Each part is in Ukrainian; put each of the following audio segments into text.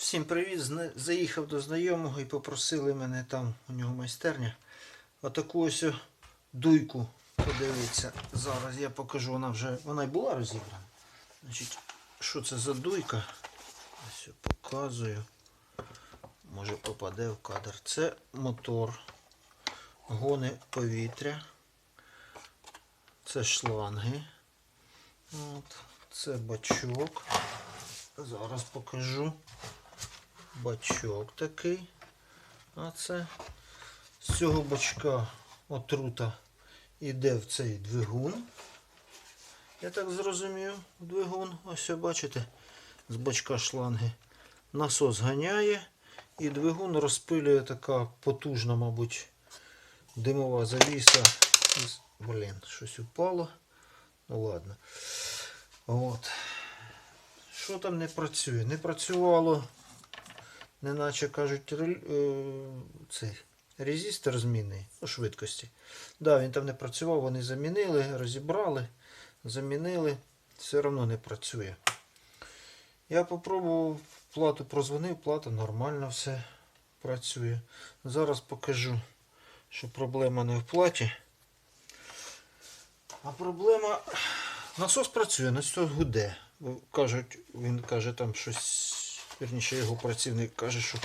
Всім привіт! Заїхав до знайомого і попросили мене там, у нього майстерня, отаку ось дуйку подивитися. Зараз я покажу, вона вже вона й була розібрана. Значить, що це за дуйка? Ось я показую. Може попаде в кадр. Це мотор, гони повітря. Це шланги. От. Це бачок. Зараз покажу. Бачок такий. А це з цього бачка отрута йде в цей двигун. Я так зрозумів, двигун, ось бачите, з бачка шланги. Насос ганяє і двигун розпилює така потужна, мабуть, димова завіса. Блін, щось упало. Ну ладно. От. Що там не працює? Не працювало, неначе кажуть, е, цей резистор змінний у швидкості. Да, він там не працював, вони замінили, розібрали, замінили, все одно не працює. Я попробував, плату прозвонив, плата нормально все працює. Зараз покажу, що проблема не в платі. А проблема Насос працює, насос гуде. Кажуть, він каже там щось, вірніше його працівник каже, що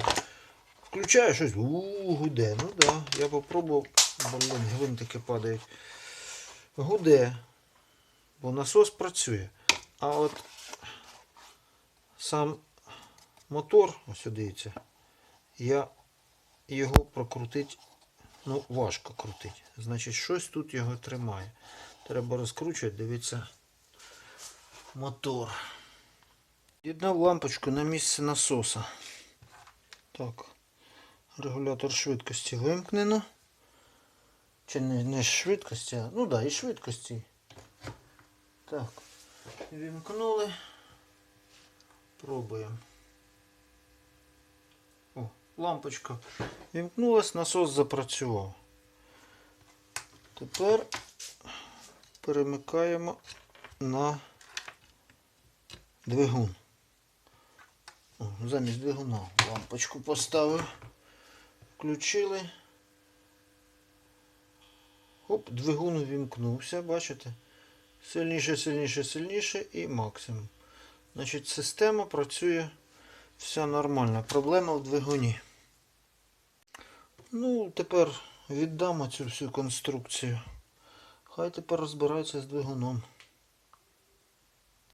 включає щось, у гуде. Ну так, да, я попробував, блін, гвинтики падають. Гуде, бо насос працює. А от сам мотор, ось дивіться, я його прокрутити, ну, важко крутити. Значить, щось тут його тримає. Треба розкручувати, дивіться мотор. Єднав лампочку на місце насоса. Так. Регулятор швидкості вимкнено. Чи не, не швидкості, а. Ну да, і швидкості. Так. Вімкнули. Пробуємо. О, лампочка вімкнулась, насос запрацював. Тепер перемикаємо на двигун. О, замість двигуна лампочку поставив. Включили. Оп, двигун увімкнувся, бачите? Сильніше, сильніше, сильніше і максимум. Значить, система працює вся нормально. Проблема в двигуні. Ну, тепер віддамо цю всю конструкцію. Хай тепер розбирається з двигуном.